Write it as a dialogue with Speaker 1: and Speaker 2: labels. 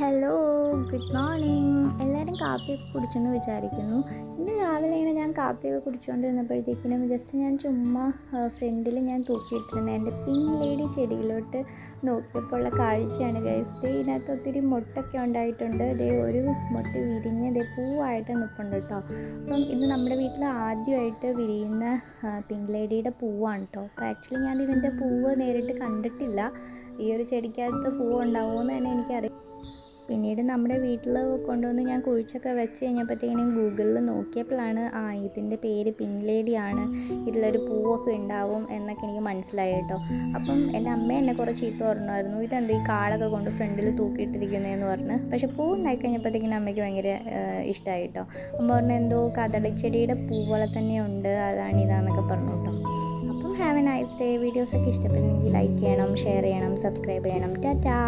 Speaker 1: Hello good morning എല്ലാവരും കാപ്പിയൊക്കെ കുടിച്ചെന്ന് വിചാരിക്കുന്നു. ഇന്ന് രാവിലെ ഇങ്ങനെ ഞാൻ കാപ്പിയൊക്കെ കുടിച്ചുകൊണ്ടിരുന്നപ്പോഴത്തേക്കിനും ജസ്റ്റ് ഞാൻ ചുമ്മാ ഫ്രണ്ടിൽ ഞാൻ തൂക്കിയിട്ടിരുന്ന. എന്റെ പിങ്ക് ലേഡി ചെടിയിലോട്ട് നോക്കിയപ്പോൾ ഉള്ള കാഴ്ചയാണ് ഗൈസ് ദേ ഇതിനകത്ത് ഒത്തിരി മുട്ടൊക്കെ ഉണ്ടായിട്ടുണ്ട്. ദേ ഒരു മുട്ട വിരിഞ്ഞ് ദേ പൂവായിട്ട് നിൽപ്പുണ്ട് കേട്ടോ. അപ്പം ഇത് നമ്മുടെ വീട്ടിൽ ആദ്യമായിട്ട് വിരിയുന്ന പിങ്ക് ലേഡിയുടെ പൂവാണ് കേട്ടോ. അപ്പോൾ ആക്ച്വലി ഞാൻ ഇതിന്റെ പൂവ് നേരിട്ട് കണ്ടിട്ടില്ല. ഈ ഒരു ചെടിക്കകത്ത് പൂവ് ഉണ്ടാവുമെന്ന് തന്നെ എനിക്കറിയാം പിന്നീട് നമ്മുടെ വീട്ടിൽ കൊണ്ടുവന്ന് ഞാൻ കുഴിച്ചൊക്കെ വെച്ച് കഴിഞ്ഞപ്പോഴത്തേക്കിനും ഗൂഗിളിൽ നോക്കിയപ്പോഴാണ് ആ ഇതിന്റെ പേര് പിങ്ക് ലേഡിയാണ് ഇതിലൊരു പൂവൊക്കെ ഉണ്ടാവും എന്നൊക്കെ എനിക്ക് മനസ്സിലായി കേട്ടോ. അപ്പം എന്റെ അമ്മ എന്നെ കുറച്ച് ചീത്ത പറഞ്ഞായിരുന്നു ഇതെന്താ ഈ കാളൊക്കെ കൊണ്ട് ഫ്രണ്ടിൽ തൂക്കിയിട്ടിരിക്കുന്നതെന്ന് പറഞ്ഞ്. പക്ഷേ പൂ ഉണ്ടായി കഴിഞ്ഞപ്പോഴത്തേക്കിനും അമ്മയ്ക്ക് ഭയങ്കര ഇഷ്ടമായി കേട്ടോ. അമ്മ പറഞ്ഞു എന്തോ കഥളിച്ചെടിയുടെ പൂ പോലെ തന്നെ ഉണ്ട് അതാണ് ഇതാന്നൊക്കെ പറഞ്ഞു കേട്ടോ. അപ്പം ഹാവ് എ നൈസ് ഡേ വീഡിയോസൊക്കെ ഇഷ്ടപ്പെടുന്നെങ്കിൽ ലൈക്ക് ചെയ്യണം ഷെയർ ചെയ്യണം സബ്സ്ക്രൈബ് ചെയ്യണം. ടാറ്റാ.